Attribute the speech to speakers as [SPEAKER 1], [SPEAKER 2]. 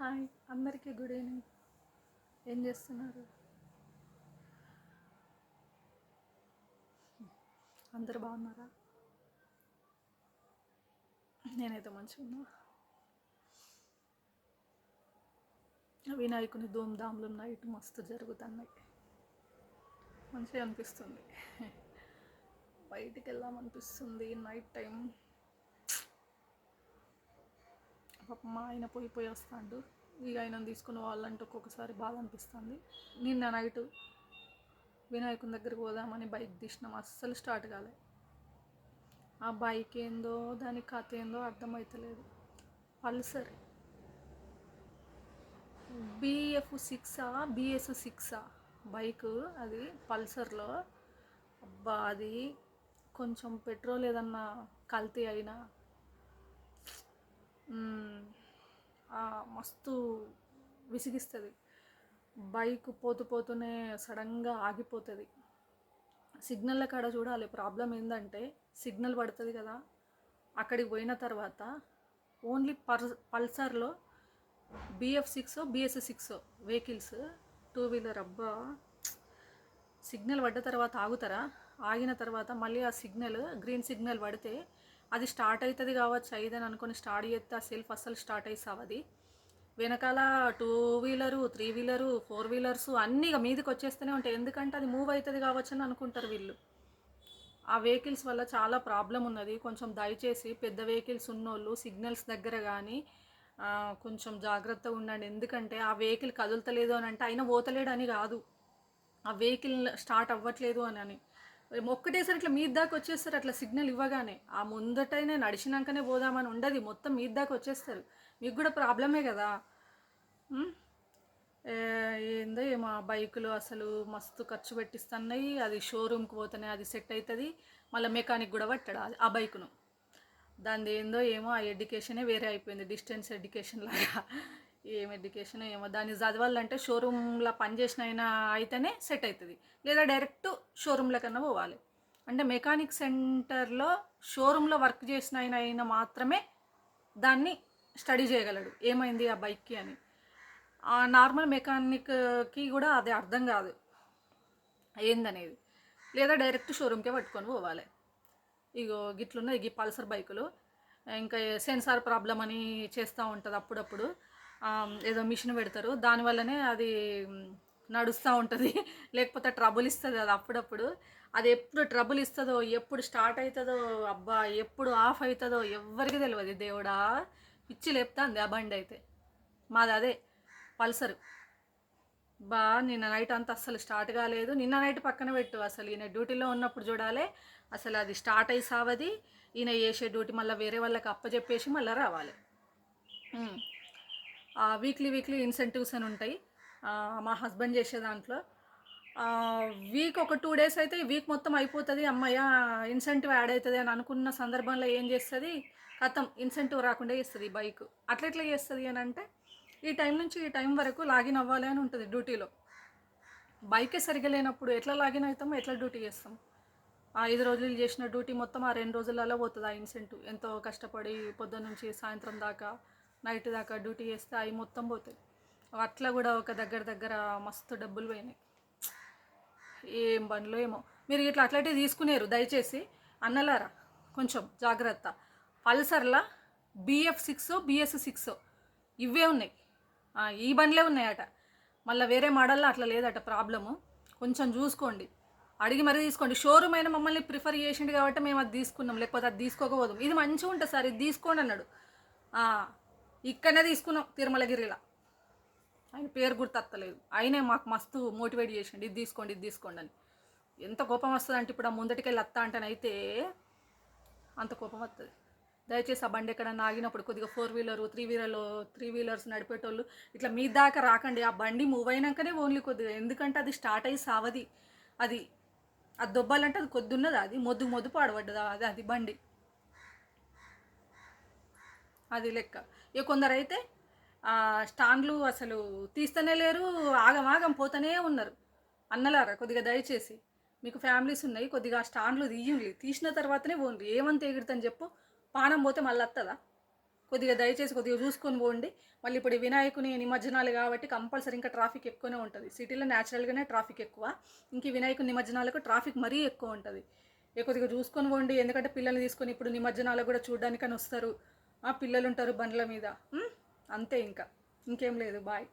[SPEAKER 1] Hi అందరికీ good evening. ఏం చేస్తున్నారు? అందరు బాగున్నారా? నేనైతే మంచిగా ఉన్నా. వినాయకుని ధూమ్ధాములు నైట్ మస్తు జరుగుతున్నాయి. మంచిగా అనిపిస్తుంది. బయటికి వెళ్దామనిపిస్తుంది నైట్ టైం. పాప మా ఆయన పోయి పోయి వస్తాడు. ఇక ఆయన తీసుకుని వాళ్ళంటే ఒక్కొక్కసారి బాధ అనిపిస్తుంది. నిన్న నైట్ వినాయకుని దగ్గరికి పోదామని బైక్ తీసినాం. అస్సలు స్టార్ట్ కాలే. ఆ బైక్ ఏందో దాని కథ ఏందో అర్థమవుతలేదు పల్సర్. బిఎఫ్ సిక్సా బిఎస్ సిక్సా. బైక్ అది పల్సర్లో. అబ్బా అది కొంచెం పెట్రోల్ ఏదన్నా కల్తీ అయినా మ్మ్. ఆ, మస్తు విసిగిస్తుంది. బైక్ పోతూ పోతూనే సడన్గా ఆగిపోతుంది. సిగ్నల్ల కాడ చూడాలి. ప్రాబ్లం ఏంటంటే సిగ్నల్ పడుతుంది కదా అక్కడికి పోయిన తర్వాత ఓన్లీ పర్ పల్సర్లో BF six BS six vehicles two wheeler అబ్బా! సిగ్నల్ పడ్డ తర్వాత ఆగుతారా? ఆగిన తర్వాత మళ్ళీ ఆ సిగ్నల్ గ్రీన్ సిగ్నల్ పడితే అది స్టార్ట్ అవుతుంది కావచ్చు ఐదని అనుకొని స్టార్ట్ చేస్తే ఆ సెల్ఫ్ అస్సలు స్టార్ట్ అయ్యి సావది వెనకాల two wheeler three wheeler four wheelers అన్నీ ఇక మీదకి వచ్చేస్తూనే ఉంటాయి. ఎందుకంటే అది మూవ్ అవుతుంది కావచ్చు అని అనుకుంటారు వీళ్ళు. ఆ వెహికల్స్ వల్ల చాలా ప్రాబ్లం ఉన్నది. కొంచెం దయచేసి పెద్ద వెహికల్స్ ఉన్నోళ్ళు సిగ్నల్స్ దగ్గర కానీ కొంచెం జాగ్రత్తగా ఉండండి. ఎందుకంటే ఆ వెహికల్ కదులుతలేదు అని అంటే అయినా పోతలేడు అని కాదు. ఆ వెహికల్ స్టార్ట్ అవ్వట్లేదు అని అని. ఒక్కటేసారి ఇట్లా మీ దాకా వచ్చేస్తారు అట్లా సిగ్నల్ ఇవ్వగానే. ఆ ముందటైనా నడిచినాకనే పోదామని ఉండదు మొత్తం మీ దాకా వచ్చేస్తారు. మీకు కూడా ప్రాబ్లమే కదా? ఏందో ఏమో బైకులు అసలు మస్తు ఖర్చు పెట్టిస్తున్నాయి అది షోరూమ్కి పోతేనే అది సెట్ అవుతుంది మళ్ళీ మెకానిక్ కూడా పట్టాడు అది- ఆ బైకును. దాని ఏందో ఏమో ఆ ఎడ్యుకేషనే వేరే అయిపోయింది డిస్టెన్స్ ఎడ్యుకేషన్ లాగా. ఏం ఎడ్యుకేషన్ ఏమో దాన్ని చదవాలంటే షోరూమ్లో పనిచేసిన అయినా అయితేనే సెట్ అవుతుంది లేదా డైరెక్ట్ షోరూమ్ల కన్నా పోవాలి. అంటే మెకానిక్ సెంటర్లో షోరూంలో వర్క్ చేసిన ఆయన అయినా మాత్రమే దాన్ని స్టడీ చేయగలడు. ఏమైంది ఆ బైక్కి అని? ఆ నార్మల్ మెకానిక్కి కూడా అది అర్థం కాదు. ఏందనేది? లేదా డైరెక్ట్ షోరూమ్కే పట్టుకొని పోవాలి. ఇగో గిట్లున్నాయి ఈ పల్సర్ బైకులు ఇంకా సెన్సార్ ప్రాబ్లం అని చేస్తూ ఉంటుంది అప్పుడప్పుడు. ఏదో మిషన్ పెడతారు. దానివల్లనే అది నడుస్తూ ఉంటుంది. లేకపోతే ట్రబుల్ ఇస్తుంది అది అప్పుడప్పుడు. అది ఎప్పుడు ట్రబుల్ ఇస్తుందో ఎప్పుడు స్టార్ట్ అవుతుందో అబ్బా ఎప్పుడు ఆఫ్ అవుతుందో ఎవ్వరికి తెలియదు దేవుడా పిచ్చి లేపుతుంది ఆ బండి అయితే. మాది అదే పల్సర్. బా నిన్న నైట్ అంతా అస్సలు స్టార్ట్ కాలేదు. నిన్న నైట్ పక్కన పెట్టు అసలు. ఈయన డ్యూటీలో ఉన్నప్పుడు చూడాలి. అసలు అది స్టార్ట్ అయి సావది. ఈయన చేసే డ్యూటీ మళ్ళీ వేరే వాళ్ళకి అప్పచెప్పేసి మళ్ళీ రావాలి. వీక్లీ వీక్లీ ఇన్సెంటివ్స్ అని ఉంటాయి. మా హస్బెండ్ చేసే దాంట్లో. వీక్ ఒక టూ డేస్ అయితే వీక్ మొత్తం అయిపోతుంది. అమ్మయ్య ఇన్సెంటివ్ యాడ్ అవుతుంది అని అనుకున్న సందర్భంలో ఏం చేస్తుంది? కథం ఇన్సెంటివ్ రాకుండా చేస్తుంది బైక్ అట్లా ఎట్లా చేస్తుంది అని అంటే ఈ టైం నుంచి ఈ టైం వరకు లాగిన్ అవ్వాలి అని ఉంటుంది డ్యూటీలో. బైకే సరిగా లేనప్పుడు ఎట్లా లాగిన్ అవుతామో? ఎట్లా డ్యూటీ చేస్తాం? ఆ ఐదు రోజులు చేసిన డ్యూటీ మొత్తం ఆ రెండు రోజులలో పోతుంది ఆ ఇన్సెంటివ్ ఎంతో కష్టపడి పొద్దున్న నుంచి సాయంత్రం దాకా నైట్ దాకా డ్యూటీ చేస్తే అవి మొత్తం పోతాయి. అట్లా కూడా ఒక దగ్గర దగ్గర మస్తు డబ్బులు పోయినాయి. ఏం బండ్లో ఏమో. మీరు ఇట్లా అట్లాంటివి తీసుకునేరు దయచేసి అన్నలారా కొంచెం జాగ్రత్త. పల్సర్లా బిఎఫ్ సిక్స్ బిఎస్ సిక్స్ ఇవే ఉన్నాయి. ఈ బండ్లే ఉన్నాయట. మళ్ళీ వేరే మోడల్లో అట్లా లేదట ప్రాబ్లము. కొంచెం చూసుకోండి. అడిగి మరీ తీసుకోండి. షోరూమ్ అయినా మమ్మల్ని ప్రిఫర్ చేసిండు కాబట్టి మేము అది తీసుకున్నాం. లేకపోతే అది తీసుకోకపోదాం. ఇది మంచిగా ఉంటుంది సార్. ఇది తీసుకోండి అన్నాడు. ఇక్కడనే తీసుకున్నాం తిరుమలగిరిలో. ఆయన పేరు గుర్తత్తలేదు. ఆయనే మాకు మస్తు మోటివేట్ చేసిండు. ఇది తీసుకోండి ఇది తీసుకోండి అని. ఎంత కోపం వస్తుంది అంటే ఇప్పుడు ఆ ముందటికెళ్ళి అత్త అంటేనైతే అంత కోపం వస్తుంది దయచేసి ఆ బండి ఎక్కడ ఆగినప్పుడు కొద్దిగా ఫోర్ వీలర్ త్రీ వీలర్లు త్రీ వీలర్స్ నడిపేటోళ్ళు ఇట్లా మీ దాకా రాకండి. ఆ బండి మూవ్ అయినాకనే ఓన్లీ కొద్దిగా ఎందుకంటే అది స్టార్ట్ అయ్యి సావది. అది అది దొబ్బాలంటే అది కొద్ది ఉన్నది అది మొద్దు మొద్దు పాడబడ్డదా అది అది బండి. అది లెక్క. ఇక కొందరైతే స్టాండ్లు అసలు తీస్తూనే లేరు ఆగం ఆగం పోతూనే ఉన్నారు. అన్నలారా కొద్దిగా దయచేసి. మీకు ఫ్యామిలీస్ ఉన్నాయి కొద్దిగా ఆ స్టాండ్లు తీయండి. తీసిన తర్వాతనే పోండి. ఏమంత ఎగురుతని చెప్పు పానం పోతే మళ్ళీ వస్తుందా కొద్దిగా దయచేసి కొద్దిగా చూసుకొని పోండి. మళ్ళీ ఇప్పుడు వినాయకుని నిమజ్జనాలు కాబట్టి కంపల్సరీ ఇంకా ట్రాఫిక్ ఎక్కువనే ఉంటుంది. సిటీలో న్యాచురల్గానే ట్రాఫిక్ ఎక్కువ. ఇంక వినాయకుని నిమజ్జనాలకు ట్రాఫిక్ మరీ ఎక్కువ ఉంటుంది. ఏ కొద్దిగా చూసుకొని పోండి. ఎందుకంటే పిల్లల్ని తీసుకొని ఇప్పుడు నిమజ్జనాలకు కూడా చూడడానికని వస్తారు. పిల్లలు ఉంటారు బండ్ల మీద. అంతే ఇంకా. ఇంకేం లేదు. బాయ్.